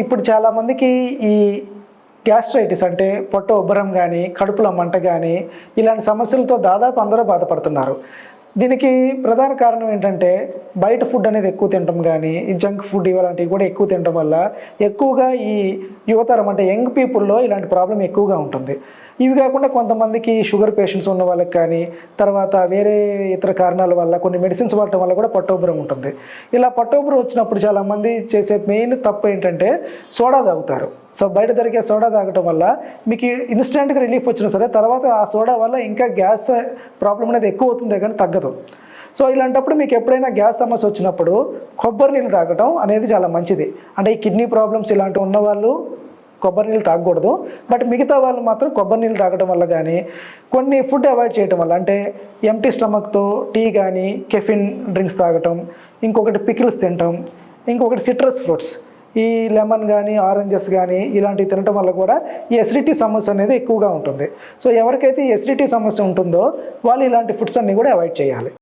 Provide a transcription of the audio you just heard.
ఇప్పుడు చాలామందికి ఈ గ్యాస్ట్రైటిస్ అంటే పొట్ట ఉబ్బరం కానీ కడుపులో మంట కానీ ఇలాంటి సమస్యలతో దాదాపు అందరూ బాధపడుతున్నారు. దీనికి ప్రధాన కారణం ఏంటంటే బయట ఫుడ్ అనేది ఎక్కువ తినడం కానీ జంక్ ఫుడ్ ఇలాంటివి కూడా ఎక్కువ తినడం వల్ల ఎక్కువగా ఈ యువతరం అంటే యంగ్ పీపుల్లో ఇలాంటి ప్రాబ్లం ఎక్కువగా ఉంటుంది. ఇవి కాకుండా కొంతమందికి షుగర్ పేషెంట్స్ ఉన్న వాళ్ళకి కానీ తర్వాత వేరే ఇతర కారణాల వల్ల కొన్ని మెడిసిన్స్ వాడటం వల్ల కూడా పట్టోబురం ఉంటుంది. ఇలా పట్టోబురం వచ్చినప్పుడు చాలామంది చేసే మెయిన్ తప్పు ఏంటంటే సోడా తాగుతారు. సో బయట దొరికే సోడా తాగటం వల్ల మీకు ఇన్స్టెంట్గా రిలీఫ్ వచ్చినా సరే తర్వాత ఆ సోడా వల్ల ఇంకా గ్యాస్ ప్రాబ్లం అనేది ఎక్కువ అవుతుంది కానీ తగ్గదు. సో ఇలాంటప్పుడు మీకు ఎప్పుడైనా గ్యాస్ సమస్య వచ్చినప్పుడు కొబ్బరి నీళ్ళు తాగటం అనేది చాలా మంచిది. అంటే ఈ కిడ్నీ ప్రాబ్లమ్స్ ఇలాంటివి ఉన్నవాళ్ళు కొబ్బరి నీళ్ళు తాగకూడదు. బట్ మిగతా వాళ్ళు మాత్రం కొబ్బరి నీళ్ళు తాగడం వల్ల కానీ కొన్ని ఫుడ్ అవాయిడ్ చేయడం వల్ల అంటే ఎంటీ స్టమక్తో టీ కానీ కెఫిన్ డ్రింక్స్ తాగటం ఇంకొకటి పికిల్స్ తినటం ఇంకొకటి సిట్రస్ ఫ్రూట్స్ ఈ లెమన్ కానీ ఆరెంజెస్ కానీ ఇలాంటివి తినటం వల్ల కూడా ఈ ఎసిడిటీ సమస్య అనేది ఎక్కువగా ఉంటుంది. సో ఎవరికైతే ఈ ఎసిడిటీ సమస్య ఉంటుందో వాళ్ళు ఇలాంటి ఫుడ్స్ అన్నీ కూడా అవాయిడ్ చేయాలి.